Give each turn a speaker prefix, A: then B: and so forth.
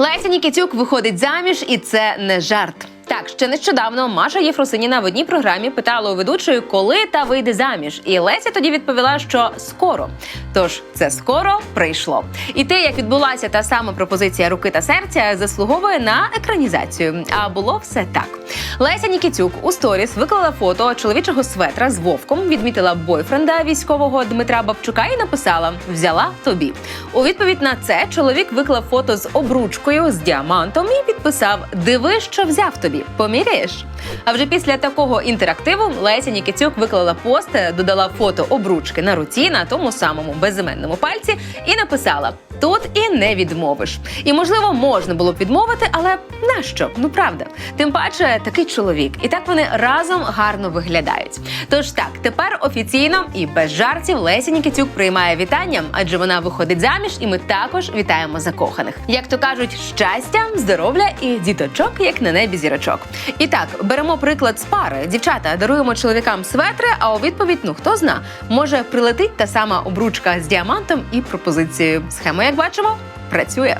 A: Леся Нікітюк виходить заміж, і це не жарт. Так, ще нещодавно Маша Єфросиніна в одній програмі питала у ведучої, коли та вийде заміж. І Леся тоді відповіла, що скоро. Тож це скоро прийшло. І те, як відбулася та сама пропозиція руки та серця, заслуговує на екранізацію. А було все так. Леся Нікітюк у сторіс виклала фото чоловічого светра з вовком, відмітила бойфренда військового Дмитра Бабчука і написала: Взяла тобі. У відповідь на це чоловік виклав фото з обручкою з діамантом і підписав: Диви, що взяв тобі. Поміряєш? А вже після такого інтерактиву Леся Нікітюк виклала пост, додала фото обручки на руці на тому самому безіменному пальці і написала: Тут і не відмовиш. І можливо можна було б відмовити, але нащо? Ну правда. Тим паче такий чоловік, і так вони разом гарно виглядають. Тож так, тепер офіційно і без жартів Леся Нікітюк приймає вітання, адже вона виходить заміж, і ми також вітаємо закоханих. Як то кажуть, щастя, здоров'я і діточок, як на небі зірочок. І так, беремо приклад з пари. Дівчата даруємо чоловікам светри, а у відповідь, ну хто зна, може прилетить та сама обручка з діамантом і пропозицією. Схема, як бачимо, працює.